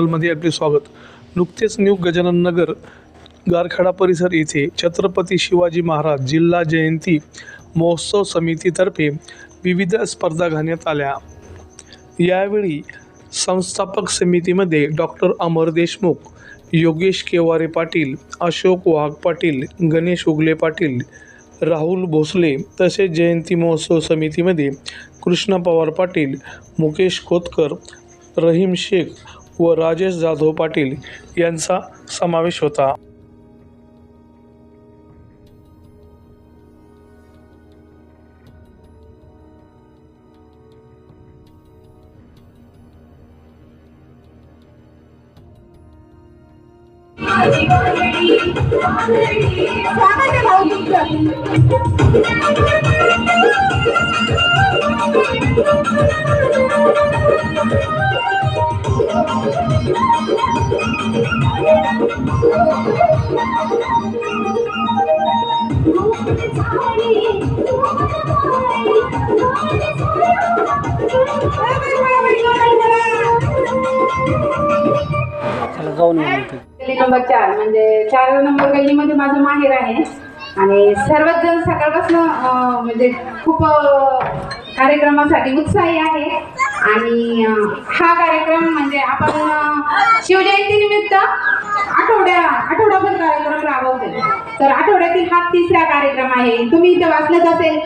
चॅनलमध्ये आपले स्वागत. नुकतेच न्यू गजानन नगर गारखेडा परिसर येथे छत्रपती शिवाजी महाराज जिल्हा जयंती महोत्सव समितीतर्फे विविध स्पर्धा घेण्यात आल्या. यावेळी संस्थापक समितीमध्ये डॉक्टर अमर देशमुख योगेश केवारे पाटील अशोक वाघ पाटील गणेश उगले पाटील राहुल भोसले तसेच जयंती महोत्सव समितीमध्ये कृष्ण पवार पाटील मुकेश खोतकर रहीम शेख व राजेश जाधव पाटील यांचा समावेश होता. गल्ली नंबर चार म्हणजे चार नंबर गल्लीमध्ये माझं माहेर आहे. आणि सर्वच जण सकाळपासून म्हणजे खूप कार्यक्रमासाठी उत्साही आहे. आणि हा कार्यक्रम म्हणजे आपण शिवजयंतीनिमित्त आठवड्या आठवडाभर कार्यक्रम राबवतो तर आठवड्यातील हा तिसरा कार्यक्रम आहे. तुम्ही इथे वाचलंच असेल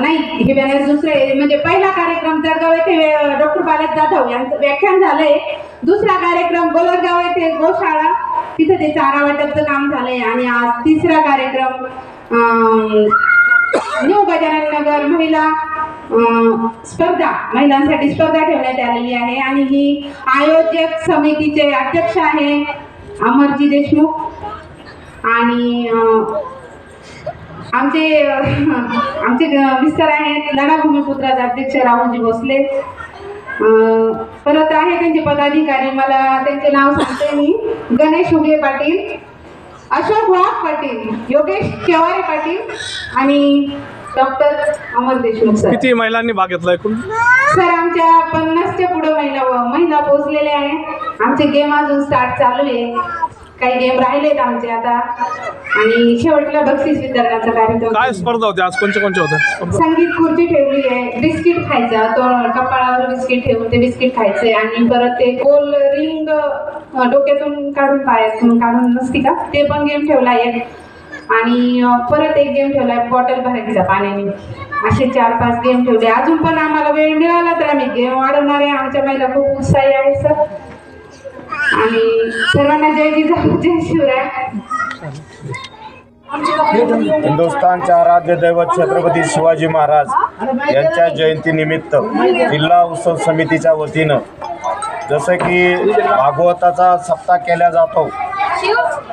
नाही हे बॅनर दुसरे म्हणजे पहिला कार्यक्रम जळगाव येथे डॉक्टर बालक जाधव यांचं व्याख्यान झालंय. दुसरा कार्यक्रम गोलरगाव येथे गोशाळा तिथं ते चारा वाटपचं काम झालंय. आणि आज तिसरा कार्यक्रम न्यू गजानन नगर महिला स्पर्धा महिलांसाठी स्पर्धा ठेवण्यात आलेली आहे. आणि ही आयोजक समितीचे अध्यक्ष आहे अमरजी देशमुख. आणि आमचे आमचे मिस्टर आहेत लढा भूमिपुत्राचे अध्यक्ष राहुलजी भोसले. परत आहे त्यांचे पदाधिकारी. मला त्यांचे नाव सांगते मी. गणेश उगे पाटील. अशोक वाघ पाटील योगेश केवारे पाटील आणि डॉक्टर अमर देशमुख सर. किती महिलांनी भाग घेतला एकूण? सर आमच्या पन्नासच्या पुढे महिला महिला पोहोचलेल्या आहे आमचे गेम अजून स्टार्ट चालू आहे. काही गेम राहिलेत आमचे आता. आणि शेवटला बक्षीस वितरणाचा कार्यक्रम. काय स्पर्धा होत्या आज कोणत्या कोणत्या होत्या? संगीत खुर्ची ठेवली आहे. बिस्किट खायचा. तो कपाळावर बिस्किट ठेवून ते बिस्किट खायचंय आणि परत ते गोल रिंग अं, डोक्यातून काढून पायातून काढून नसती का? ते पण गेम ठेवला आहे. आणि अं, परत एक गेम ठेवलाय बॉटल भरायचा पाण्याने. असे चार पाच गेम ठेवले. अजून पण आम्हाला वेळ मिळाला तर आम्ही गेम वाढवणार आहे. आमच्या महिला खूप उत्साही आहे सर. आणि सर्वांना जय जिजाऊ जय शिवराय. हिंदुस्थानच्या आराध्य दैवत छत्रपती शिवाजी महाराज यांच्या जयंतीनिमित्त जिल्हा उत्सव समितीच्या वतीनं जसं की भागवताचा सप्ताह केला जातो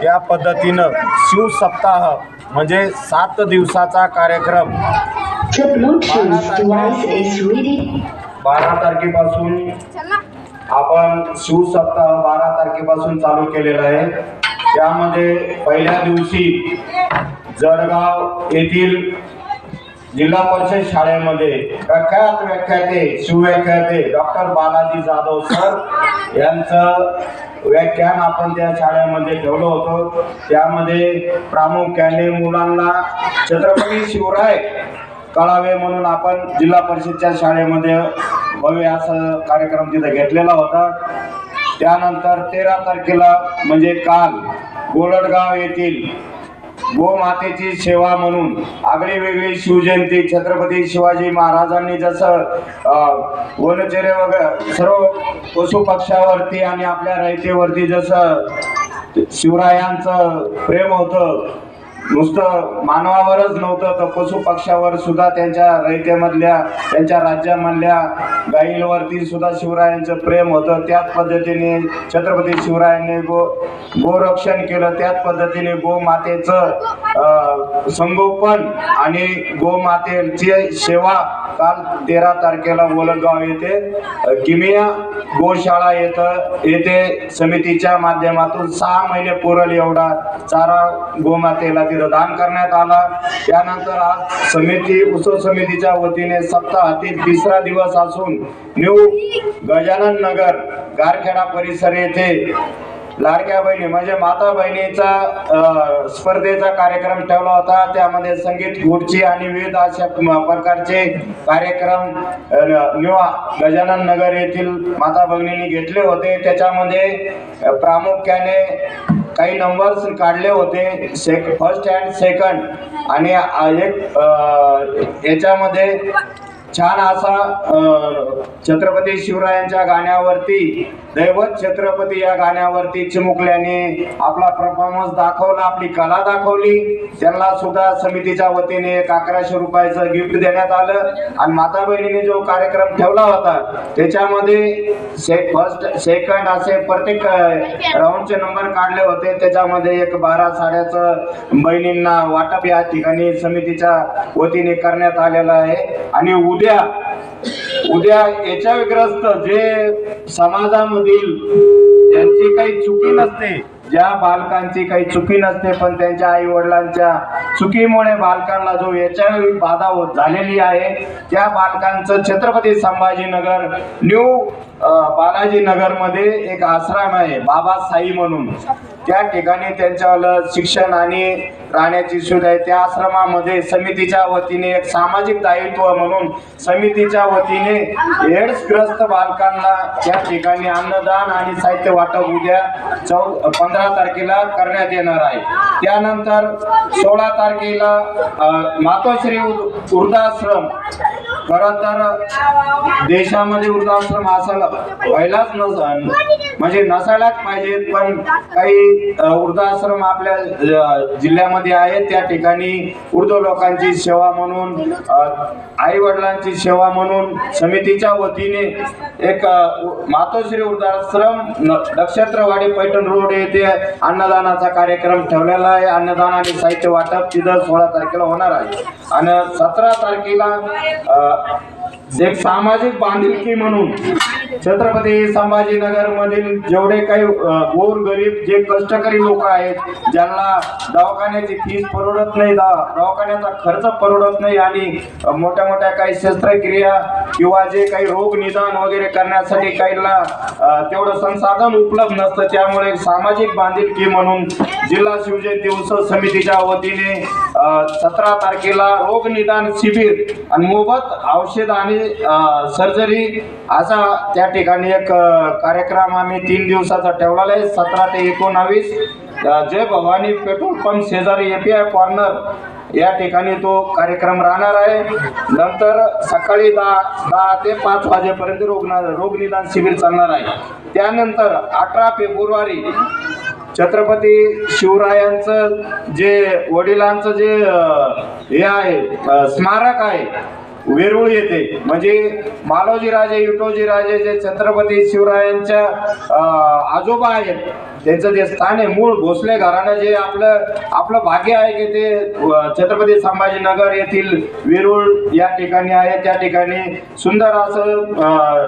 त्या पद्धतीनं शिवसप्ताह म्हणजे सात दिवसाचा कार्यक्रम बारा तारखेपासून आपण शिवसप्ताह बारा तारखेपासून चालू केलेला आहे. त्यामध्ये पहिल्या दिवशी जळगाव येथील जिल्हा परिषद शाळेमध्ये प्रख्यात व्याख्याते शिवव्याख्याते डॉक्टर बालाजी जाधव सर यांचं व्याख्यान आपण त्या शाळेमध्ये ठेवलं होतं. त्यामध्ये प्रामुख्याने मुलांना छत्रपती शिवराय कळावे म्हणून आपण जिल्हा परिषदच्या शाळेमध्ये भव्य असा कार्यक्रम तिथे घेतलेला होता. त्यानंतर तेरा तारखेला म्हणजे काल गोलडगाव येथील गोमातेची सेवा म्हणून आगळी वेगळी शिवजयंती छत्रपती शिवाजी महाराजांनी जसं वनचेरे वगैरे सर्व पशुपक्षावरती आणि आपल्या रयतेवरती जसं शिवरायांचं प्रेम होतं नुसतं मानवावरच नव्हतं तर पशु पक्षावर सुद्धा त्यांच्या रयतेमधल्या त्यांच्या राज्यामधल्या गाईंवरती सुद्धा शिवरायांचं प्रेम होतं. त्याच पद्धतीने छत्रपती शिवरायांनी गो गोरक्षण केलं. त्याच पद्धतीने गोमातेचं संगोपन आणि गोमातेची सेवा काल तेरा तारखेला वलगाव येथे किमिया गोशाळा येथं येथे समितीच्या माध्यमातून सहा महिने पुरल एवढा चारा गोमातेला तिथं दान करण्यात आला. त्यानंतर आज समिती उत्सव समितीच्या वतीने सप्ताहातील तिसरा दिवस असून न्यू गजानन नगर गारखेडा परिसर येथे लाडक्या बहिणी म्हणजे माता बहिणीचा स्पर्धेचा कार्यक्रम ठेवला होता. त्यामध्ये संगीत खुर्ची आणि विविध अशा प्रकारचे कार्यक्रम निवा न्यू गजानन नगर येथील माता भगिनींनी घेतले होते. त्याच्यामध्ये प्रामुख्याने काही नंबर्स काढले होते सेक फर्स्ट अँड सेकंड आणि एक याच्यामध्ये छान असा छत्रपती शिवरायांच्या गाण्यावरती दैवत छत्रपती या गाण्यावरती चिमुकल्याने आपला परफॉर्मन्स दाखवला आपली कला दाखवली. त्यांना सुद्धा समितीच्या वतीने एक अकराशे रुपयाचं गिफ्ट देण्यात आलं. आणि माता बहिणीने जो कार्यक्रम ठेवला होता त्याच्यामध्ये से फर्स्ट सेकंड असे प्रत्येक राऊंडचे नंबर काढले होते. त्याच्यामध्ये एक बारा साड्याचं बहिणींना वाटप या ठिकाणी समितीच्या वतीने करण्यात आलेलं आहे. आणि उद्या उद्या याच्याग्रस्त जे समाजामधील ज्यांची काही चुकी नसते ज्या बालकांची काही चुकी नसते पण त्यांच्या आई वडिलांच्या चुकीमुळे बालकांना जो याच्या बाधा होत झालेली आहे त्या बालकांचं छत्रपती संभाजीनगर न्यू बालाजी नगरमध्ये एक आश्रम आहे बाबा साई म्हणून. त्या ठिकाणी त्यांच्यावर शिक्षण आणि राहण्याची सुविधा आहे. त्या आश्रमामध्ये समितीच्या वतीने एक सामाजिक दायित्व म्हणून समितीच्या वतीने एड्सग्रस्त बालकांना त्या ठिकाणी अन्नदान आणि साहित्य वाटप उद्या चौ पंधरा तारखेला करण्यात येणार आहे. त्यानंतर सोळा तारखेला मातोश्री वृद्धाश्रम खरं तर देशामध्ये वृद्धाश्रम असायला व्हायलाच नस म्हणजे नसायलाच पाहिजेत पण काही वृद्धाश्रम आपल्या जिल्ह्यामध्ये आहेत त्या ठिकाणी वृद्ध लोकांची सेवा म्हणून आई वडिलांची सेवा म्हणून समितीच्या वतीने एक मातोश्री वृद्धाश्रम न- नक्षत्रवाडी पैठण रोड येथे अन्नदानाचा कार्यक्रम ठेवलेला आहे. अन्नदान आणि साहित्य वाटप तिथं सोळा तारखेला होणार आहे. आणि सतरा तारखेला Gracias. एक सामाजिक बांधिलकी म्हणून छत्रपती संभाजीनगर मधील जेवढे काही गोर गरीब जे कष्टकरी लोक आहेत ज्यांना दवाखान्याची फीस परवडत नाही दवाखान्याचा खर्च परवडत नाही आणि मोठ्या मोठ्या काही शस्त्रक्रिया किंवा जे काही रोग निदान वगैरे करण्यासाठी काहीला तेवढं संसाधन उपलब्ध नसतं. त्यामुळे सामाजिक बांधिलकी म्हणून जिल्हा शिवजयंती उत्सव समितीच्या वतीने सतरा तारखेला रोग निदान शिबिर आणि मोफत औषध आणि सर्जरी असा त्या ठिकाणी एक कार्यक्रम आम्ही तीन दिवसाचा ठेवलेला आहे. सतरा ते एकोणावीस जय भवानी पेट्रोल पंप शेजारी आय कॉर्नर या ठिकाणी तो कार्यक्रम राहणार आहे. नंतर सकाळी दहा दहा ते पाच वाजेपर्यंत रोग रोगनिदान शिबिर चालणार आहे. त्यानंतर अठरा फेब्रुवारी छत्रपती शिवरायांचं जे वडिलांचं जे हे आहे स्मारक आहे वेरूळ येते. म्हणजे मालोजी राजे राजे जे छत्रपती शिवरायांच्या आजोबा आहेत त्यांचं जे स्थान आहे मूळ भोसले घराणं जे आपलं आपलं भाग्य आहे की ते छत्रपती संभाजीनगर येथील वेरूळ या ठिकाणी आहे. त्या ठिकाणी सुंदर असं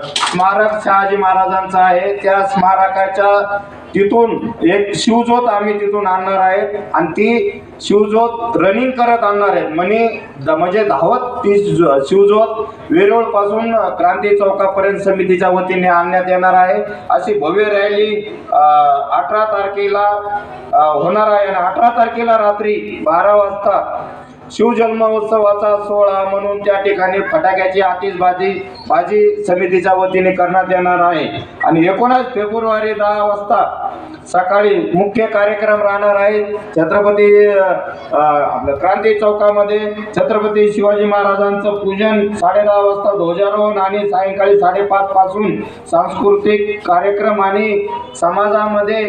स्मारक शहाजी महाराजांचं आहे. त्या स्मारकाच्या तिथून एक शिवज्योत आम्ही तिथून आणणार आहेत. आणि ती शिवज्योत रनिंग करत आणणार आहेत. म्हणजे म्हणजे धावत तीस शिवजोत शिवज्योत वेरूळपासून क्रांती चौकापर्यंत समितीच्या वतीने आणण्यात येणार आहे. अशी भव्य रॅली अठरा तारखेला होणार आहे. आणि अठरा तारखेला रात्री बारा वाजता शिवजन्मोत्सवाचा सोहळा म्हणून त्या ठिकाणी फटाक्याची आतिषबाजी बाजी समितीच्या वतीने करण्यात येणार आहे. आणि एकोणास फेब्रुवारी दहा वाजता सकाळी मुख्य कार्यक्रम राहणार आहे. छत्रपती आपल्या आपलं क्रांती चौकामध्ये छत्रपती शिवाजी महाराजांचं पूजन साडेदहा वाजता ध्वजारोहण आणि सायंकाळी साडेपाच पासून सांस्कृतिक कार्यक्रम आणि समाजामध्ये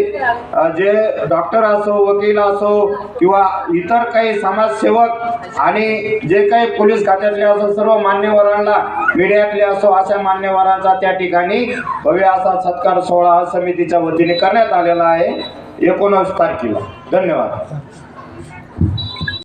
जे डॉक्टर असो वकील असो किंवा इतर काही समाजसेवक आणि जे काही पोलीस खात्यातले असो सर्व मान्यवरांना मीडियातले असो अशा मान्यवरांचा त्या ठिकाणी भव्य असा सत्कार सोहळा समितीच्या वतीने करण्यात आलेला आहे. एकोणावीस तारखेला. धन्यवाद.